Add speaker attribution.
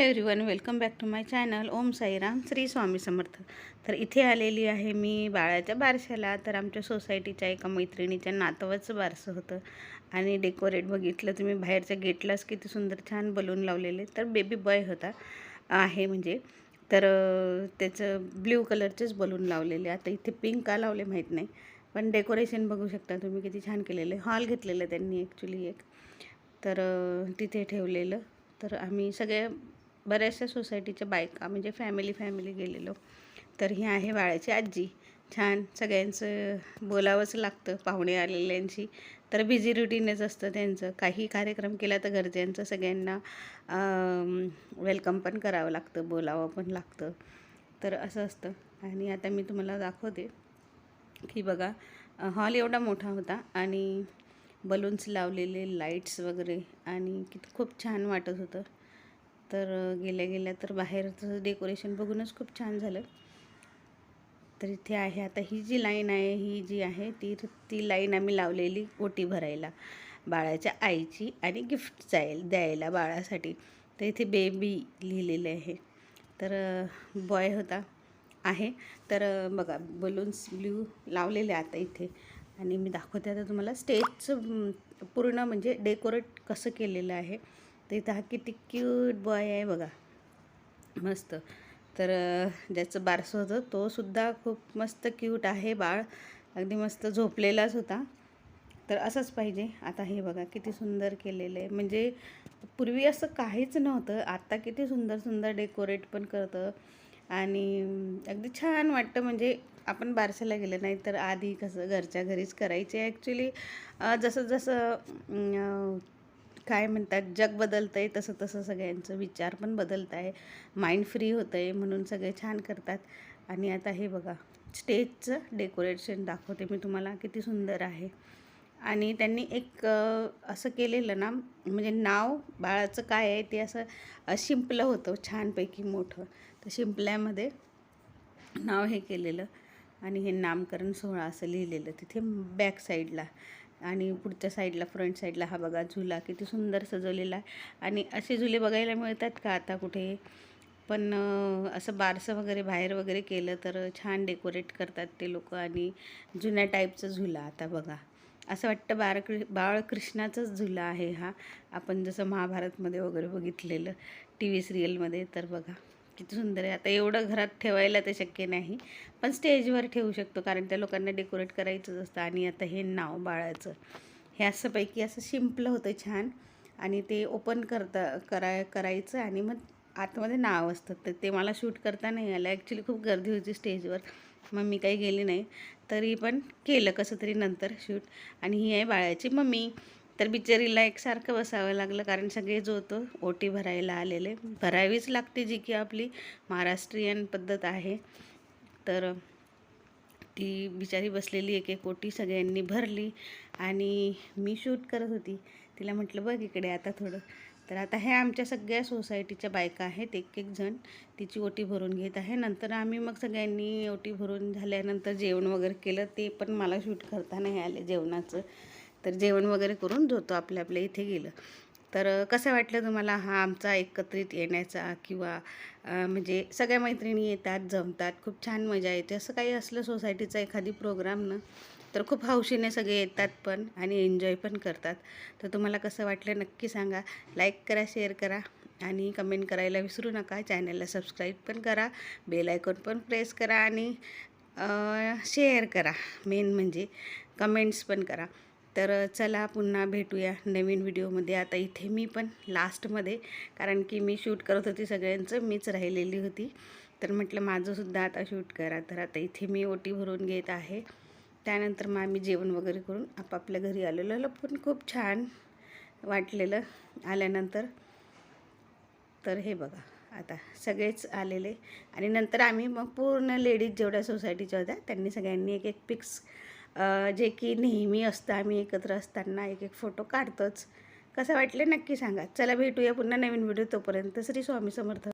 Speaker 1: Everyone welcome back to my channel. Om Sairam Shri Swami Samarth. तर इथे आलेली आहे मी बाळाच्या बारशाला. तर आमच्या सोसायटीच्या एका मैत्रिणीच्या नातवाचं बारसं होतं. आणि डेकोरेट बघितलं तुम्ही बाहेरच्या गेटलाच किती सुंदर छान बलून लावलेले. तर बेबी बॉय होता आहे म्हणजे. तर त्याचं ब्ल्यू कलरचेच बलून लावलेले. आता इथे पिंक का लावले माहीत नाही. पण डेकोरेशन बघू शकता तुम्ही किती छान केलेलं आहे. हॉल घेतलेलं त्यांनी ॲक्च्युली एक. तर तिथे ठेवलेलं. तर आम्ही सगळे बऱ्याचशा सोसायटीच्या बायका म्हणजे फॅमिली फॅमिली गेलेलो. तर ही आहे बाळाची आजी. छान सगळ्यांचं बोलावंच लागतं पाहुणे आलेल्यांशी. तर बिझी रुटीनच असतं त्यांचं. काही कार्यक्रम केला तर घरच्यांचं सगळ्यांना वेलकम पण करावं लागतं बोलावं पण लागतं. तर असं असतं. आणि आता मी तुम्हाला दाखवते की बघा हॉल एवढा मोठा होता आणि बलून्स लावलेले लाईट्स वगैरे आणि किती खूप छान वाटत होतं. तर गेल्या गेल्या तर बाहेरचं डेकोरेशन बघूनच खूप छान झालं. तर इथे आहे आता ही जी लाईन आहे ही जी आहे ती ती लाईन आम्ही लावलेली ओटी भरायला बाळाच्या आईची आणि गिफ्ट जाईल द्यायला बाळासाठी. तर इथे बेबी लिहिलेले आहे. तर बॉय होता आहे. तर बघा बलून्स ब्ल्यू लावलेले आता इथे. आणि मी दाखवते आता तुम्हाला स्टेजचं पूर्ण म्हणजे डेकोरेट कसं केलेलं आहे. तर इथं हा किती क्यूट बॉय आहे बघा. मस्त. तर ज्याचं बारसं होतं तोसुद्धा खूप मस्त क्यूट आहे बाळ. अगदी मस्त झोपलेलाच होता. तर असंच पाहिजे. आता हे बघा किती सुंदर केलेलं आहे. म्हणजे पूर्वी असं काहीच नव्हतं. आता किती सुंदर सुंदर डेकोरेट पण करतं. आणि अगदी छान वाटतं. म्हणजे आपण बारशाला गेलं नाही तर आधी कसं घरच्या घरीच करायचे. ॲक्च्युली जसं जसं काय म्हणतात जग बदलतं आहे तसं तसं सगळ्यांचं विचार पण बदलत आहे माइंड फ्री होतं आहे म्हणून सगळे छान करतात. आणि आता हे बघा स्टेजचं डेकोरेशन दाखवते मी तुम्हाला किती सुंदर आहे. आणि त्यांनी एक असं केलेलं ना म्हणजे नाव बाळाचं काय आहे ते असं शिंपलं होतं छानपैकी मोठं. तर शिंपल्यामध्ये नाव हे केलेलं. आणि हे नामकरण सोहळा असं लिहिलेलं तिथे बॅक साईडला आणि पुढच्या साईडला फ्रंट साईडला हा बघा झुला किती सुंदर सजवलेला आहे. आणि असे झुले बघायला मिळतात का आता कुठे? पण असं बारसं वगैरे बाहेर वगैरे केलं तर छान डेकोरेट करतात ते लोक. आणि जुन्या टाईपचं झुला आता बघा. असं वाटतं बाळकृ बाळकृष्णाचाच झुला आहे हा. आपण जसं महाभारतमध्ये वगैरे बघितलेलं टी व्ही सिरियलमध्ये तर बघा. किती सुंदर आहे. आता एवढं घरात ठेवायला ते शक्य नाही. पण स्टेजवर ठेवू शकतो कारण त्या लोकांना डेकोरेट करायचंच असतं. आणि आता हे नाव बाळाचं. हे असंपैकी असं शिंपलं होतं छान. आणि ते ओपन करता कराय करायचं आणि मग आतमध्ये नाव असतं. तर ते मला शूट करता नाही आलं. ॲक्च्युली खूप गर्दी होती स्टेजवर. मग मी काही गेली नाही. तरी पण केलं कसं तरी नंतर शूट. आणि ही आहे बाळाची मम्मी. तर बिचारीला एकसारखं बसावं लागलं कारण सगळे जो होतो ओटी भरायला आलेले. भरावीच लागते जी की आपली महाराष्ट्रीयन पद्धत आहे. तर ती बिचारी बसलेली एक एक ओटी सगळ्यांनी भरली आणि मी शूट करत होती. तिला म्हटलं बघ इकडे आता थोडं. तर आता हे आमच्या सगळ्या सोसायटीच्या बायका आहेत एक एक जण. तिची ओटी भरून घेत आहे. नंतर आम्ही मग सगळ्यांनी ओटी भरून झाल्यानंतर जेवण वगैरे केलं. ते पण मला शूट करता नाही आले जेवणाचं. तर जेवण वगैरे करून झोतो आपल्या आपल्या इथे गेलं. तर कसं वाटलं तुम्हाला हा आमचा एकत्रित येण्याचा किंवा म्हणजे सगळ्या मैत्रिणी येतात जमतात खूप छान मजा येते असं काही असलं सोसायटीचा एखादी प्रोग्राम ना तर खूप हौशीने सगळे येतात पण आणि एन्जॉय पण करतात. तर तुम्हाला कसं वाटलं नक्की सांगा. लाईक करा शेअर करा आणि कमेंट करायला विसरू नका. चॅनलला सबस्क्राईब पण करा बेल आयकॉन पण प्रेस करा आणि शेअर करा. मेन म्हणजे कमेंट्स पण करा. तर चला पुन्हा भेटूया नवीन व्हिडिओमध्ये. आता इथे मी पण लास्टमध्ये कारण की मी शूट करत होती सगळ्यांचं मीच राहिलेली होती. तर म्हटलं माझंसुद्धा आता शूट करा. तर आता इथे मी ओटी भरून घेत आहे. त्यानंतर मग आम्ही जेवण वगैरे करून आपापल्या घरी आलेलो. पण खूप छान वाटलेलं आल्यानंतर. तर हे बघा आता सगळेच आलेले. आणि नंतर आम्ही मग पूर्ण लेडीज जेवढ्या सोसायटीच्या होत्या त्यांनी सगळ्यांनी एक एक पिक्स जे की नेहमी असतं आम्ही एकत्र असताना एक एक फोटो काढतोच. कसं वाटलं नक्की सांगा. चला भेटूया पुन्हा नवीन व्हिडिओ तोपर्यंत. श्री स्वामी समर्थ.